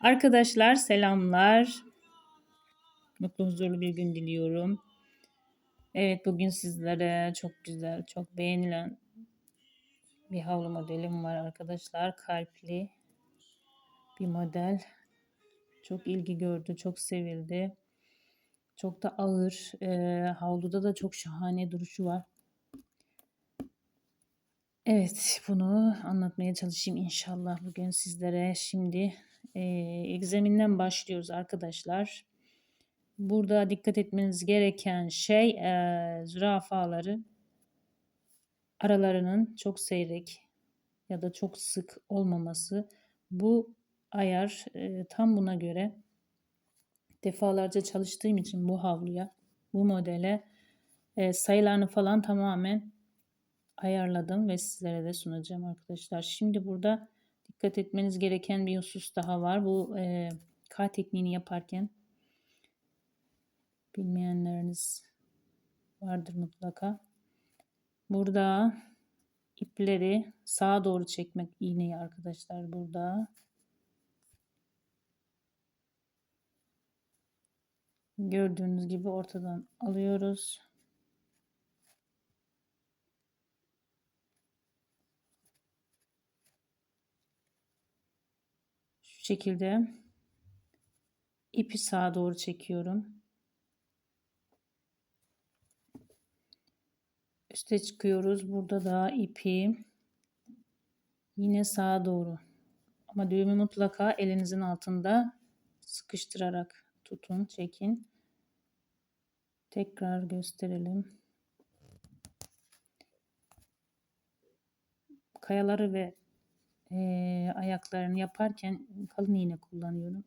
Arkadaşlar selamlar. Mutlu huzurlu bir gün diliyorum. Evet bugün sizlere çok güzel, çok beğenilen bir havlu modelim var arkadaşlar. Kalpli bir model. Çok ilgi gördü, çok sevildi. Çok da ağır. Ee, havluda da çok şahane duruşu var. Evet bunu anlatmaya çalışayım inşallah bugün sizlere. Şimdi e, egzaminden başlıyoruz arkadaşlar. Burada dikkat etmeniz gereken şey e, zürafaları aralarının çok seyrek ya da çok sık olmaması. Bu ayar e, tam buna göre defalarca çalıştığım için bu havluya, bu modele e, sayılarını falan tamamen ayarladım ve sizlere de sunacağım arkadaşlar. Şimdi burada dikkat etmeniz gereken bir husus daha var. Bu e, K tekniğini yaparken bilmeyenleriniz vardır mutlaka. Burada ipleri sağa doğru çekmek iğneyi arkadaşlar burada. Gördüğünüz gibi ortadan alıyoruz. Şu şekilde ipi sağa doğru çekiyorum. Üste çıkıyoruz. Burada da ipi yine sağa doğru. Ama düğümü mutlaka elinizin altında sıkıştırarak tutun, çekin. Tekrar gösterelim. Kayaları ve e, ayaklarını yaparken kalın iğne kullanıyorum.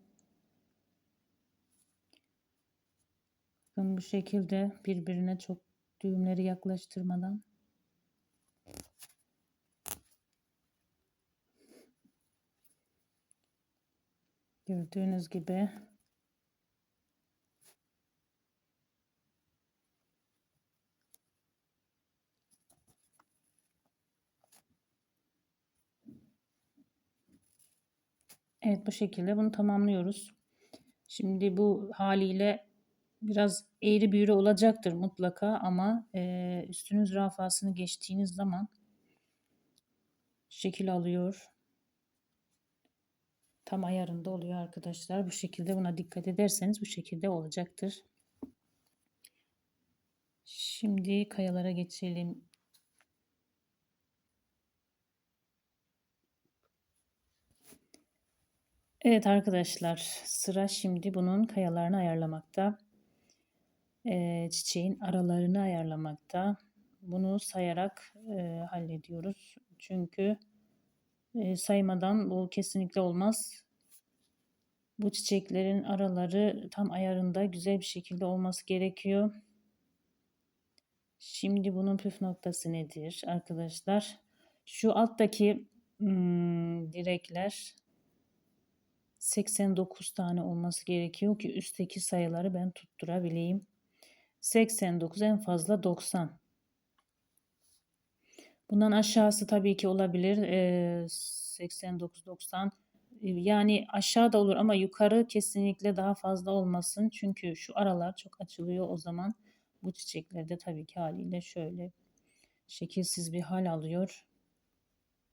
Bakın bu şekilde birbirine çok düğümleri yaklaştırmadan gördüğünüz gibi Evet bu şekilde bunu tamamlıyoruz. Şimdi bu haliyle biraz eğri büğrü olacaktır mutlaka ama e, üstünün zürafasını geçtiğiniz zaman şekil alıyor. Tam ayarında oluyor arkadaşlar. Bu şekilde buna dikkat ederseniz bu şekilde olacaktır. Şimdi kayalara geçelim. Evet arkadaşlar sıra şimdi bunun kayalarını ayarlamakta. Ee, çiçeğin aralarını ayarlamakta. Bunu sayarak e, hallediyoruz. Çünkü e, saymadan bu kesinlikle olmaz. Bu çiçeklerin araları tam ayarında güzel bir şekilde olması gerekiyor. Şimdi bunun püf noktası nedir arkadaşlar? Şu alttaki hmm, direkler 89 tane olması gerekiyor ki üstteki sayıları ben tutturabileyim. 89 en fazla 90. Bundan aşağısı tabii ki olabilir. Ee, 89 90 yani aşağı da olur ama yukarı kesinlikle daha fazla olmasın. Çünkü şu aralar çok açılıyor o zaman bu çiçeklerde tabii ki haliyle şöyle şekilsiz bir hal alıyor.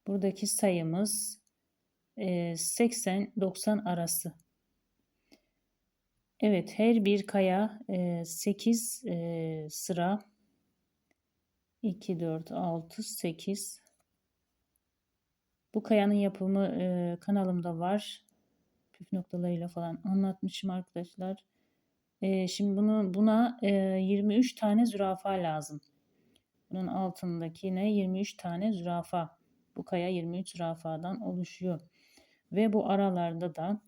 Buradaki sayımız 80-90 arası. Evet her bir kaya 8 sıra 2, 4, 6, 8 bu kayanın yapımı kanalımda var. Püf noktalarıyla falan anlatmışım arkadaşlar. şimdi bunu buna 23 tane zürafa lazım. Bunun altındakine 23 tane zürafa. Bu kaya 23 zürafadan oluşuyor. Ve bu aralarda da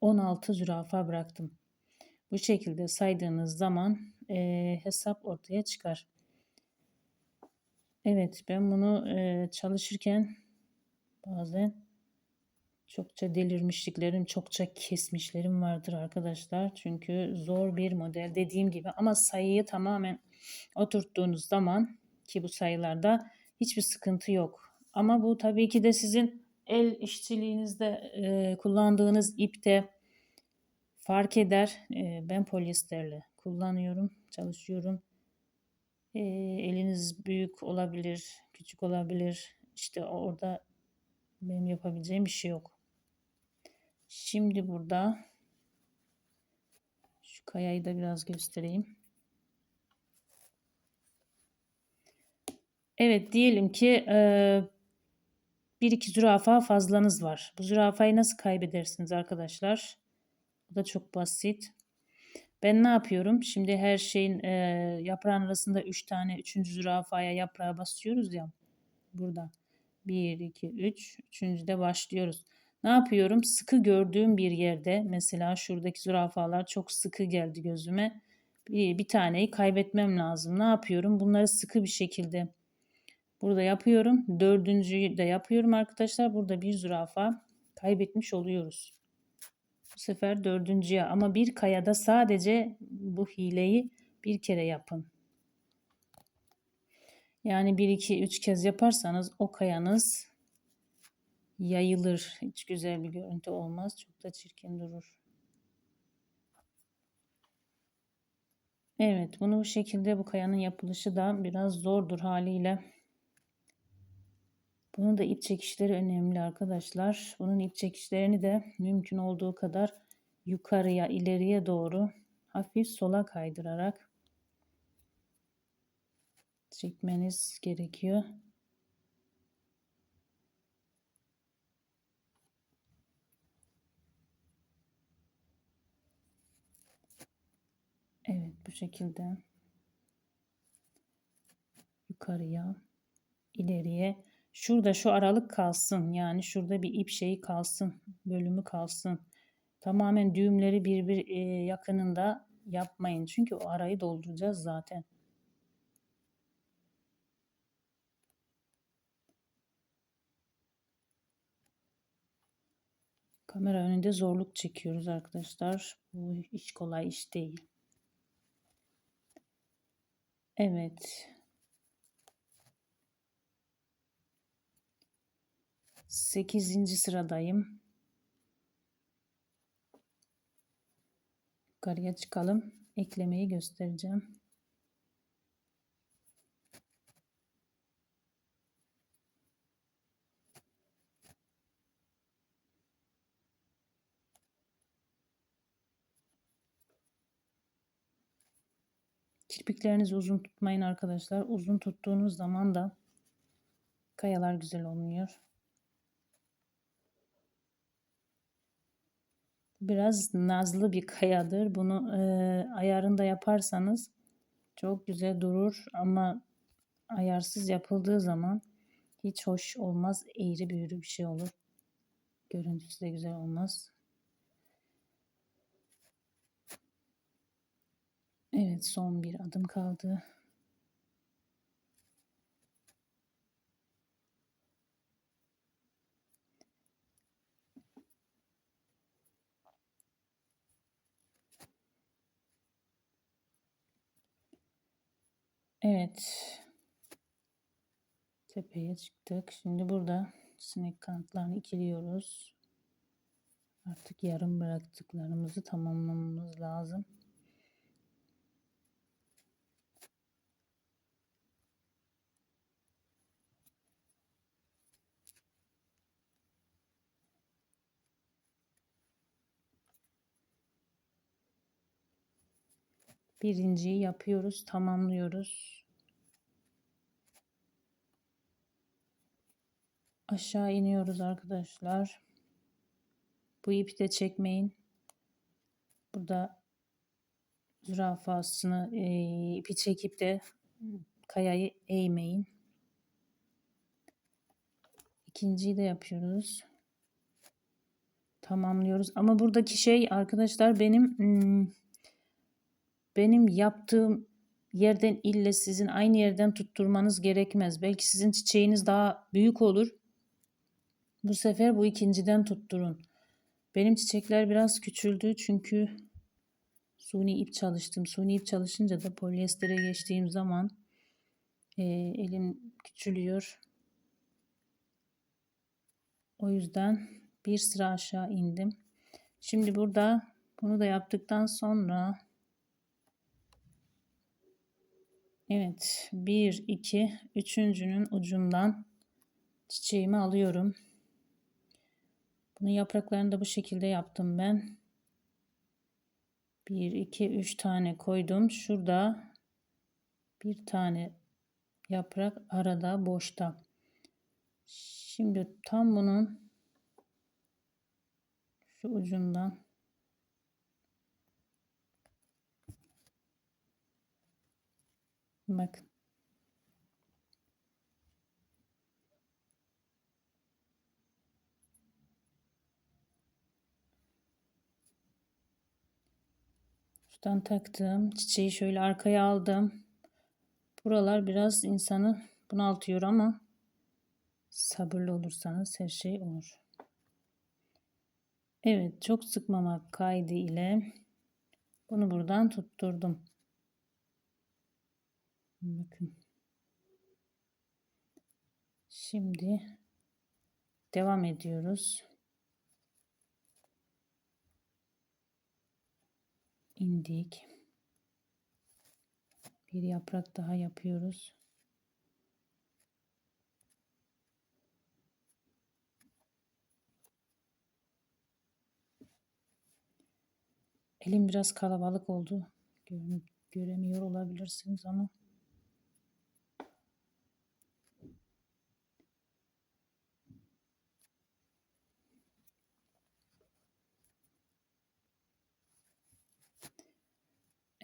16 zürafa bıraktım. Bu şekilde saydığınız zaman e, hesap ortaya çıkar. Evet ben bunu e, çalışırken bazen çokça delirmişliklerim, çokça kesmişlerim vardır arkadaşlar. Çünkü zor bir model dediğim gibi ama sayıyı tamamen oturttuğunuz zaman ki bu sayılarda hiçbir sıkıntı yok. Ama bu tabii ki de sizin el işçiliğinizde e, kullandığınız ipte fark eder. E, ben polyesterle kullanıyorum, çalışıyorum. E, eliniz büyük olabilir, küçük olabilir. İşte orada benim yapabileceğim bir şey yok. Şimdi burada şu kayayı da biraz göstereyim. Evet diyelim ki e, bir iki zürafa fazlanız var. Bu zürafayı nasıl kaybedersiniz arkadaşlar? Bu da çok basit. Ben ne yapıyorum? Şimdi her şeyin e, yaprağın arasında 3 tane 3. zürafaya yaprağa basıyoruz ya. Burada 1, 2, 3. Üçüncüde başlıyoruz. Ne yapıyorum? Sıkı gördüğüm bir yerde mesela şuradaki zürafalar çok sıkı geldi gözüme. Bir, bir taneyi kaybetmem lazım. Ne yapıyorum? Bunları sıkı bir şekilde burada yapıyorum. Dördüncüyü de yapıyorum arkadaşlar. Burada bir zürafa kaybetmiş oluyoruz. Bu sefer dördüncüye ama bir kayada sadece bu hileyi bir kere yapın. Yani bir iki üç kez yaparsanız o kayanız yayılır. Hiç güzel bir görüntü olmaz. Çok da çirkin durur. Evet bunu bu şekilde bu kayanın yapılışı da biraz zordur haliyle. Bunun da ip çekişleri önemli arkadaşlar. Bunun ip çekişlerini de mümkün olduğu kadar yukarıya ileriye doğru hafif sola kaydırarak çekmeniz gerekiyor. Evet bu şekilde yukarıya ileriye şurada şu aralık kalsın yani şurada bir ip şeyi kalsın bölümü kalsın. Tamamen düğümleri birbir e, yakınında yapmayın. Çünkü o arayı dolduracağız zaten. Kamera önünde zorluk çekiyoruz arkadaşlar. Bu hiç kolay iş değil. Evet. Sekizinci sıradayım. Yukarıya çıkalım. Eklemeyi göstereceğim. Kirpiklerinizi uzun tutmayın arkadaşlar. Uzun tuttuğunuz zaman da kayalar güzel olmuyor. Biraz nazlı bir kayadır. Bunu e, ayarında yaparsanız çok güzel durur ama ayarsız yapıldığı zaman hiç hoş olmaz. Eğri büğrü bir şey olur. Görüntüsü de güzel olmaz. Evet son bir adım kaldı. Evet. Tepeye çıktık. Şimdi burada sinek kanatlarını ikiliyoruz. Artık yarım bıraktıklarımızı tamamlamamız lazım. Birinciyi yapıyoruz, tamamlıyoruz. Aşağı iniyoruz arkadaşlar. Bu ipi de çekmeyin. Burada zürafasını e, ipi çekip de kayayı eğmeyin. İkinciyi de yapıyoruz. Tamamlıyoruz. Ama buradaki şey arkadaşlar benim hmm, benim yaptığım yerden ille sizin aynı yerden tutturmanız gerekmez. Belki sizin çiçeğiniz daha büyük olur. Bu sefer bu ikinciden tutturun. Benim çiçekler biraz küçüldü çünkü suni ip çalıştım. Suni ip çalışınca da polyestere geçtiğim zaman e, elim küçülüyor. O yüzden bir sıra aşağı indim. Şimdi burada bunu da yaptıktan sonra Evet, bir, iki, üçüncünün ucundan çiçeğimi alıyorum. Bunun yapraklarını da bu şekilde yaptım ben. Bir, iki, üç tane koydum. Şurada bir tane yaprak arada boşta. Şimdi tam bunun şu ucundan bakın Şuradan taktım. Çiçeği şöyle arkaya aldım. Buralar biraz insanı bunaltıyor ama sabırlı olursanız her şey olur. Evet çok sıkmamak kaydı ile bunu buradan tutturdum. Bakın. Şimdi devam ediyoruz. indik. Bir yaprak daha yapıyoruz. Elim biraz kalabalık oldu. Göremiyor olabilirsiniz ama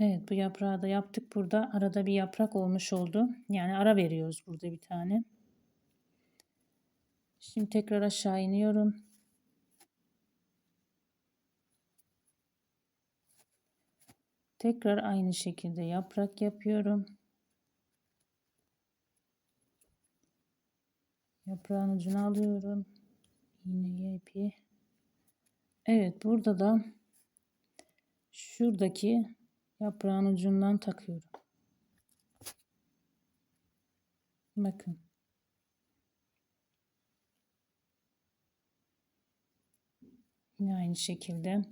Evet bu yaprağı da yaptık burada. Arada bir yaprak olmuş oldu. Yani ara veriyoruz burada bir tane. Şimdi tekrar aşağı iniyorum. Tekrar aynı şekilde yaprak yapıyorum. Yaprağın ucunu alıyorum. İğneye ipi. Evet burada da şuradaki yaprağın ucundan takıyorum. Bakın. Yine aynı şekilde.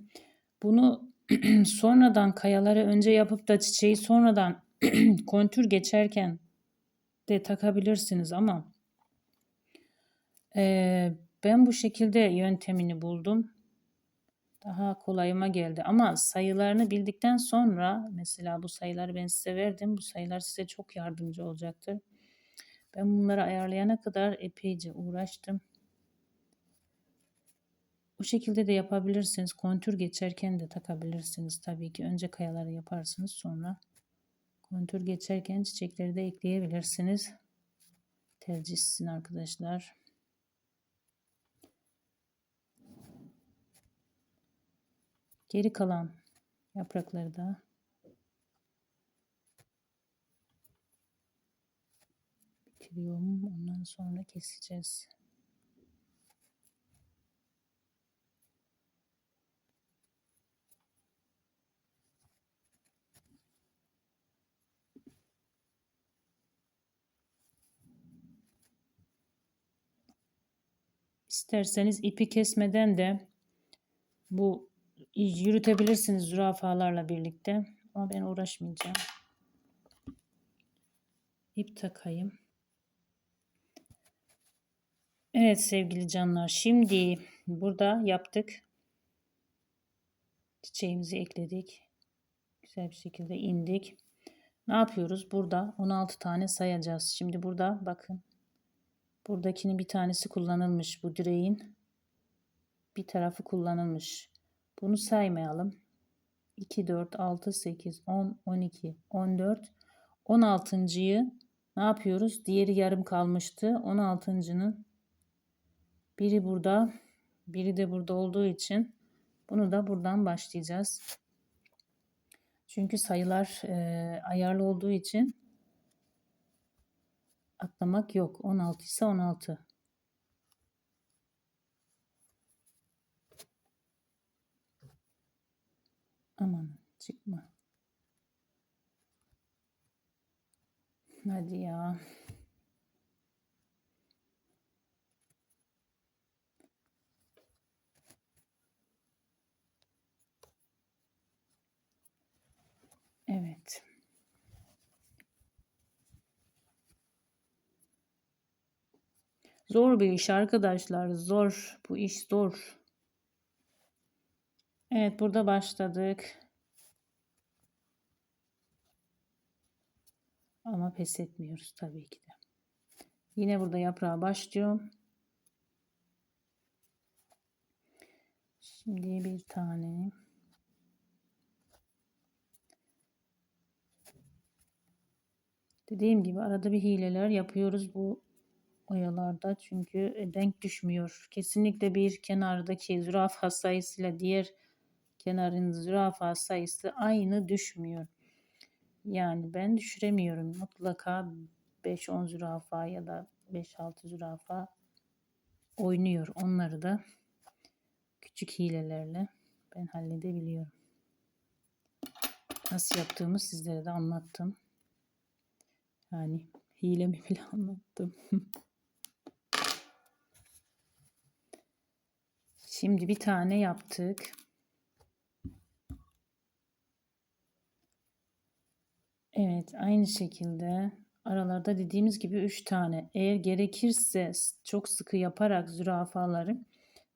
Bunu sonradan kayaları önce yapıp da çiçeği sonradan kontür geçerken de takabilirsiniz ama e, ben bu şekilde yöntemini buldum daha kolayıma geldi. Ama sayılarını bildikten sonra mesela bu sayıları ben size verdim. Bu sayılar size çok yardımcı olacaktır. Ben bunları ayarlayana kadar epeyce uğraştım. Bu şekilde de yapabilirsiniz. Kontür geçerken de takabilirsiniz. Tabii ki önce kayaları yaparsınız sonra kontür geçerken çiçekleri de ekleyebilirsiniz. Tercih sizin arkadaşlar. Geri kalan yaprakları da bitiriyorum. Ondan sonra keseceğiz. İsterseniz ipi kesmeden de bu yürütebilirsiniz zürafalarla birlikte. Ama ben uğraşmayacağım. İp takayım. Evet sevgili canlar. Şimdi burada yaptık. Çiçeğimizi ekledik. Güzel bir şekilde indik. Ne yapıyoruz? Burada 16 tane sayacağız. Şimdi burada bakın. Buradakinin bir tanesi kullanılmış. Bu direğin bir tarafı kullanılmış. Bunu saymayalım. 2, 4, 6, 8, 10, 12, 14. 16.yı ne yapıyoruz? Diğeri yarım kalmıştı. 16.nın biri burada, biri de burada olduğu için bunu da buradan başlayacağız. Çünkü sayılar e, ayarlı olduğu için atlamak yok. 16 ise 16. Aman çıkma. Hadi ya. Evet. Zor bir iş arkadaşlar. Zor. Bu iş zor. Evet burada başladık. Ama pes etmiyoruz tabii ki de. Yine burada yaprağa başlıyorum. Şimdi bir tane Dediğim gibi arada bir hileler yapıyoruz bu oyalarda çünkü e, denk düşmüyor. Kesinlikle bir kenardaki zürafa sayısıyla diğer kenarın zürafa sayısı aynı düşmüyor. Yani ben düşüremiyorum. Mutlaka 5-10 zürafa ya da 5-6 zürafa oynuyor. Onları da küçük hilelerle ben halledebiliyorum. Nasıl yaptığımı sizlere de anlattım. Yani hilemi bile anlattım. Şimdi bir tane yaptık. Evet, aynı şekilde aralarda dediğimiz gibi 3 tane. Eğer gerekirse çok sıkı yaparak zürafaları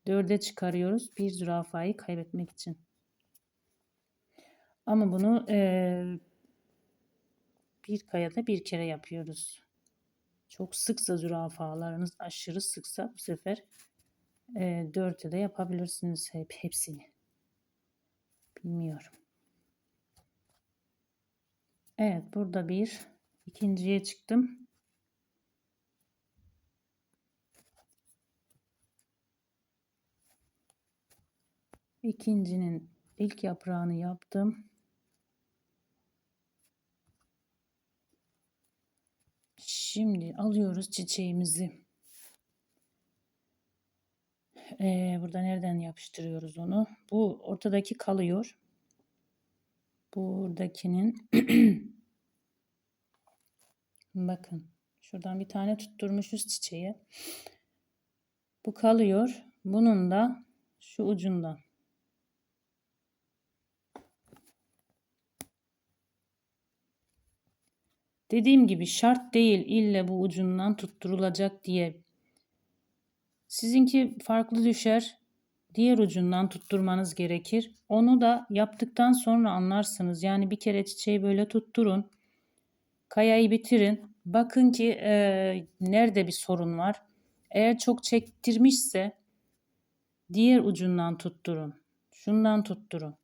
dörde çıkarıyoruz. Bir zürafayı kaybetmek için. Ama bunu e, bir kayada bir kere yapıyoruz. Çok sıksa zürafalarınız aşırı sıksa bu sefer e, dörtte de yapabilirsiniz hep hepsini. Bilmiyorum. Evet burada bir ikinciye çıktım. İkincinin ilk yaprağını yaptım. Şimdi alıyoruz çiçeğimizi. Ee, burada nereden yapıştırıyoruz onu? Bu ortadaki kalıyor. Buradakinin bakın şuradan bir tane tutturmuşuz çiçeğe. Bu kalıyor. Bunun da şu ucundan Dediğim gibi şart değil ille bu ucundan tutturulacak diye. Sizinki farklı düşer. Diğer ucundan tutturmanız gerekir. Onu da yaptıktan sonra anlarsınız. Yani bir kere çiçeği böyle tutturun. Kayayı bitirin. Bakın ki e, nerede bir sorun var. Eğer çok çektirmişse diğer ucundan tutturun. Şundan tutturun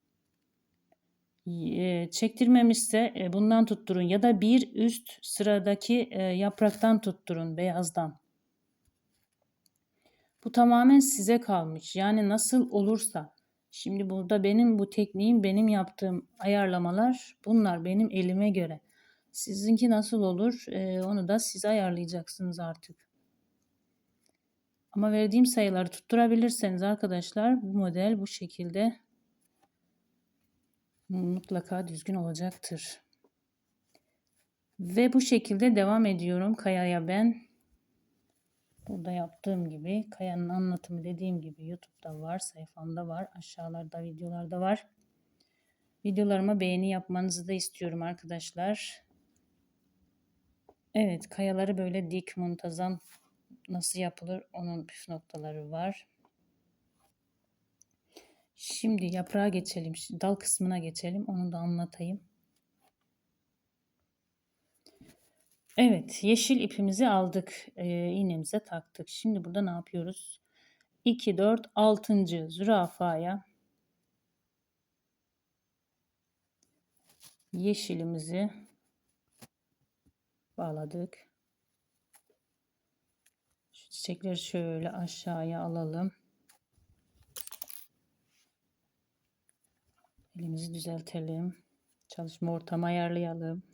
çektirmemişse e, bundan tutturun ya da bir üst sıradaki e, yapraktan tutturun beyazdan. Bu tamamen size kalmış. Yani nasıl olursa. Şimdi burada benim bu tekniğim, benim yaptığım ayarlamalar bunlar benim elime göre. Sizinki nasıl olur e, onu da siz ayarlayacaksınız artık. Ama verdiğim sayıları tutturabilirseniz arkadaşlar bu model bu şekilde mutlaka düzgün olacaktır. Ve bu şekilde devam ediyorum kayaya ben. Burada yaptığım gibi kayanın anlatımı dediğim gibi YouTube'da var, sayfamda var, aşağılarda videolarda var. Videolarıma beğeni yapmanızı da istiyorum arkadaşlar. Evet kayaları böyle dik muntazam nasıl yapılır onun püf noktaları var. Şimdi yaprağa geçelim. Dal kısmına geçelim. Onu da anlatayım. Evet, yeşil ipimizi aldık. E, iğnemize taktık. Şimdi burada ne yapıyoruz? 2, 4, 6. zürafaya yeşilimizi bağladık. Şu çiçekleri şöyle aşağıya alalım. Elimizi düzeltelim. Çalışma ortamı ayarlayalım.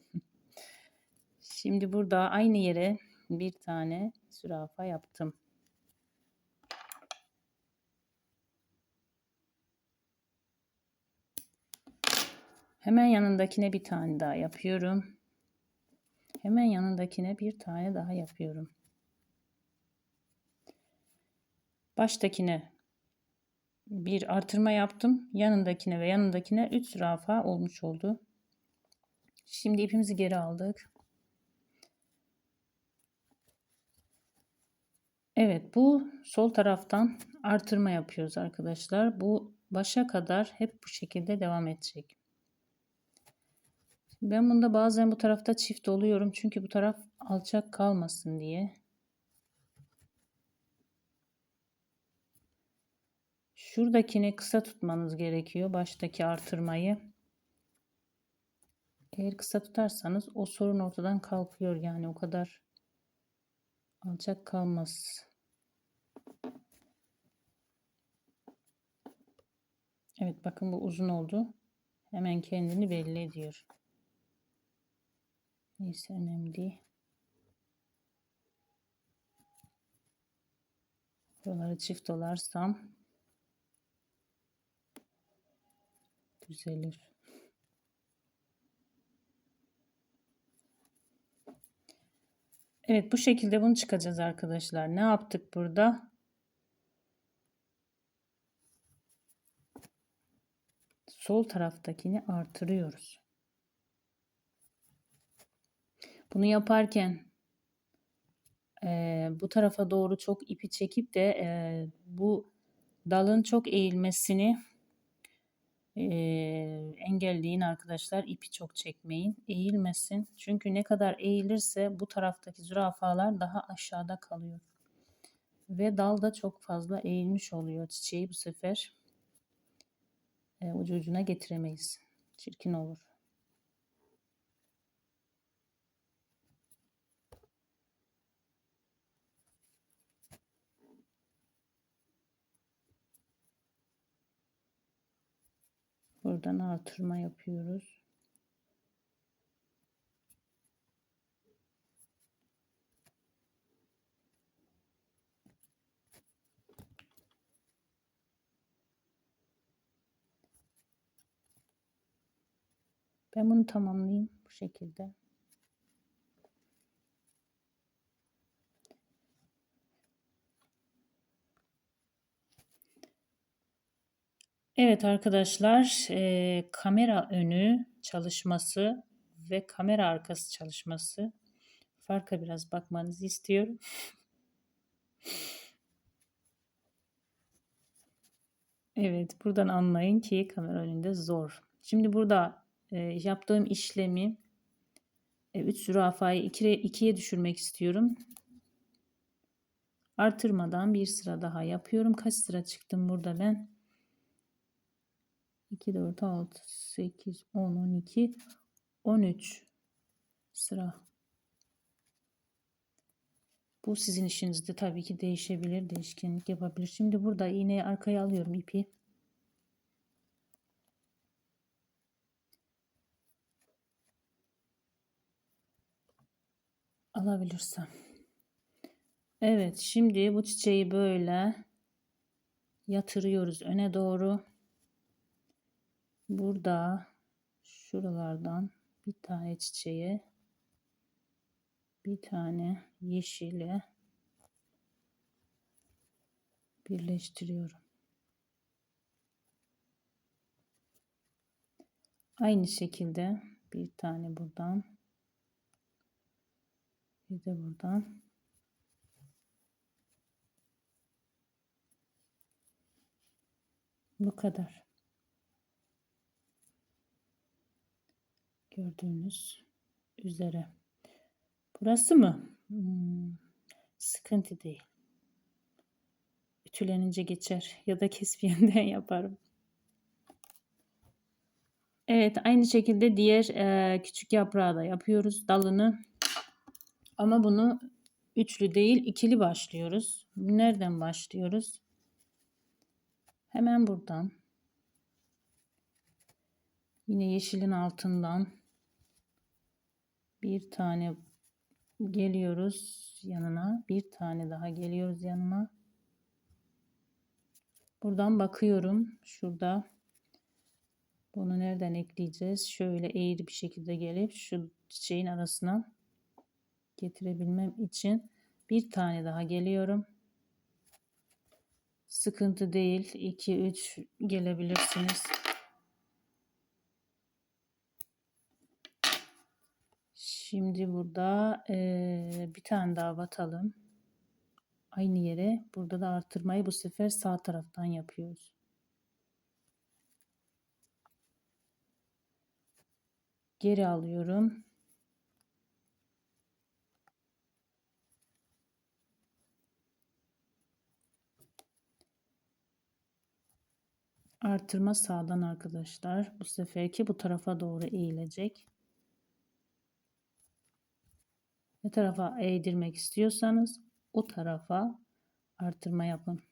Şimdi burada aynı yere bir tane zürafa yaptım. Hemen yanındakine bir tane daha yapıyorum. Hemen yanındakine bir tane daha yapıyorum. Baştakine bir artırma yaptım. Yanındakine ve yanındakine 3 zürafa olmuş oldu. Şimdi ipimizi geri aldık. Evet bu sol taraftan artırma yapıyoruz arkadaşlar. Bu başa kadar hep bu şekilde devam edecek. Ben bunda bazen bu tarafta çift oluyorum. Çünkü bu taraf alçak kalmasın diye. Şuradakini kısa tutmanız gerekiyor. Baştaki artırmayı. Eğer kısa tutarsanız o sorun ortadan kalkıyor. Yani o kadar alçak kalmaz. Evet bakın bu uzun oldu. Hemen kendini belli ediyor. Neyse önemli değil. Buraları çift dolarsam düzelir. Evet bu şekilde bunu çıkacağız arkadaşlar. Ne yaptık burada? Sol taraftakini artırıyoruz. Bunu yaparken e, bu tarafa doğru çok ipi çekip de e, bu dalın çok eğilmesini e, engelleyin arkadaşlar. İpi çok çekmeyin. Eğilmesin. Çünkü ne kadar eğilirse bu taraftaki zürafalar daha aşağıda kalıyor. Ve dal da çok fazla eğilmiş oluyor. Çiçeği bu sefer e, ucu ucuna getiremeyiz. Çirkin olur. Buradan artırma yapıyoruz. Ben bunu tamamlayayım bu şekilde. Evet arkadaşlar, e, kamera önü çalışması ve kamera arkası çalışması farka biraz bakmanızı istiyorum. Evet, buradan anlayın ki kamera önünde zor. Şimdi burada e, yaptığım işlemi e, 3 zürafayı 2'ye 2'ye düşürmek istiyorum. Artırmadan bir sıra daha yapıyorum. Kaç sıra çıktım burada ben? 2, 4, 6, 8, 10, 12, 13 sıra. Bu sizin işinizde tabii ki değişebilir, değişkenlik yapabilir. Şimdi burada iğneyi arkaya alıyorum ipi. Alabilirsem. Evet, şimdi bu çiçeği böyle yatırıyoruz öne doğru. Burada şuralardan bir tane çiçeğe bir tane yeşile birleştiriyorum. Aynı şekilde bir tane buradan bir de buradan bu kadar. Gördüğünüz üzere. Burası mı? Hmm, sıkıntı değil. Ütülenince geçer ya da kesbiyenden yaparım. Evet aynı şekilde diğer e, küçük yaprağı da yapıyoruz dalını. Ama bunu üçlü değil ikili başlıyoruz. Nereden başlıyoruz? Hemen buradan. Yine yeşilin altından bir tane geliyoruz yanına. Bir tane daha geliyoruz yanına. Buradan bakıyorum. Şurada bunu nereden ekleyeceğiz? Şöyle eğri bir şekilde gelip şu çiçeğin arasına getirebilmem için bir tane daha geliyorum. Sıkıntı değil. 2 3 gelebilirsiniz. Şimdi burada e, bir tane daha batalım. aynı yere burada da artırmayı bu sefer sağ taraftan yapıyoruz. Geri alıyorum. Artırma sağdan arkadaşlar. Bu seferki bu tarafa doğru eğilecek. Ne tarafa eğdirmek istiyorsanız o tarafa artırma yapın.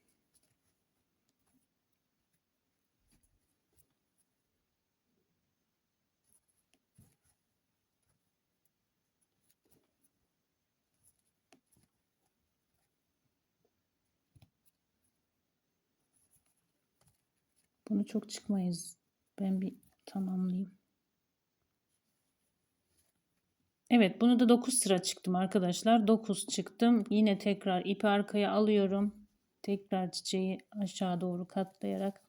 Bunu çok çıkmayız. Ben bir tamamlayayım. Evet bunu da 9 sıra çıktım arkadaşlar. 9 çıktım. Yine tekrar ipi arkaya alıyorum. Tekrar çiçeği aşağı doğru katlayarak.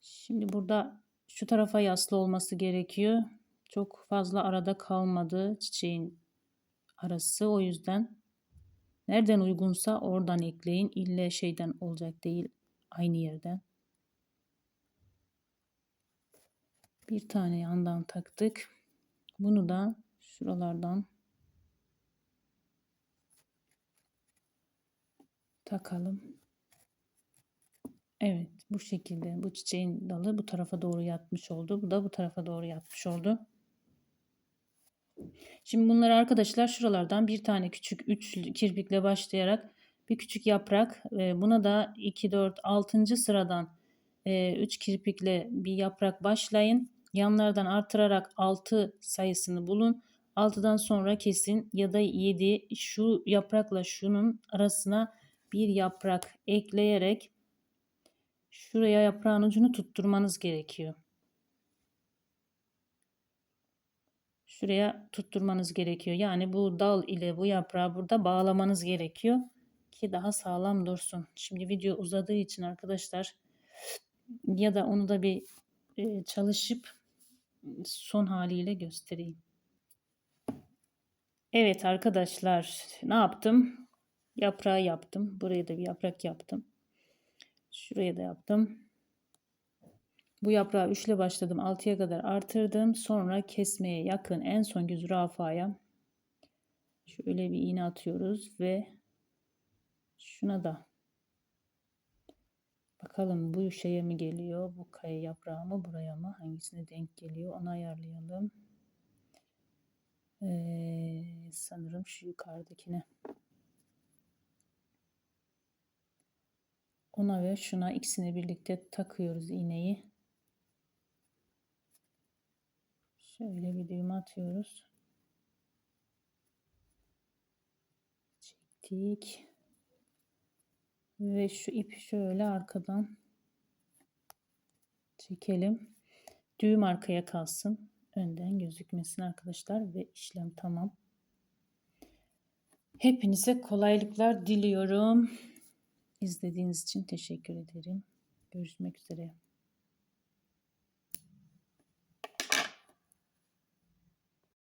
Şimdi burada şu tarafa yaslı olması gerekiyor. Çok fazla arada kalmadı çiçeğin arası. O yüzden nereden uygunsa oradan ekleyin. İlle şeyden olacak değil. Aynı yerden. Bir tane yandan taktık. Bunu da şuralardan takalım. Evet bu şekilde bu çiçeğin dalı bu tarafa doğru yatmış oldu. Bu da bu tarafa doğru yatmış oldu. Şimdi bunları arkadaşlar şuralardan bir tane küçük üç kirpikle başlayarak bir küçük yaprak buna da 2 4 6. sıradan 3 kirpikle bir yaprak başlayın. Yanlardan artırarak 6 sayısını bulun. 6'dan sonra kesin ya da 7 şu yaprakla şunun arasına bir yaprak ekleyerek şuraya yaprağın ucunu tutturmanız gerekiyor. Şuraya tutturmanız gerekiyor. Yani bu dal ile bu yaprağı burada bağlamanız gerekiyor ki daha sağlam dursun. Şimdi video uzadığı için arkadaşlar ya da onu da bir çalışıp son haliyle göstereyim. Evet arkadaşlar ne yaptım? Yaprağı yaptım. Buraya da bir yaprak yaptım. Şuraya da yaptım. Bu yaprağı üçle başladım. altıya kadar artırdım. Sonra kesmeye yakın en son zürafaya şöyle bir iğne atıyoruz ve şuna da bakalım bu şeye mi geliyor? Bu kaya yaprağı mı buraya mı? Hangisine denk geliyor? Onu ayarlayalım. Ee, sanırım şu yukarıdakine. Ona ve şuna ikisini birlikte takıyoruz iğneyi. Şöyle bir düğüm atıyoruz. Çektik. Ve şu ipi şöyle arkadan çekelim. Düğüm arkaya kalsın önden gözükmesin arkadaşlar ve işlem tamam. Hepinize kolaylıklar diliyorum. İzlediğiniz için teşekkür ederim. Görüşmek üzere.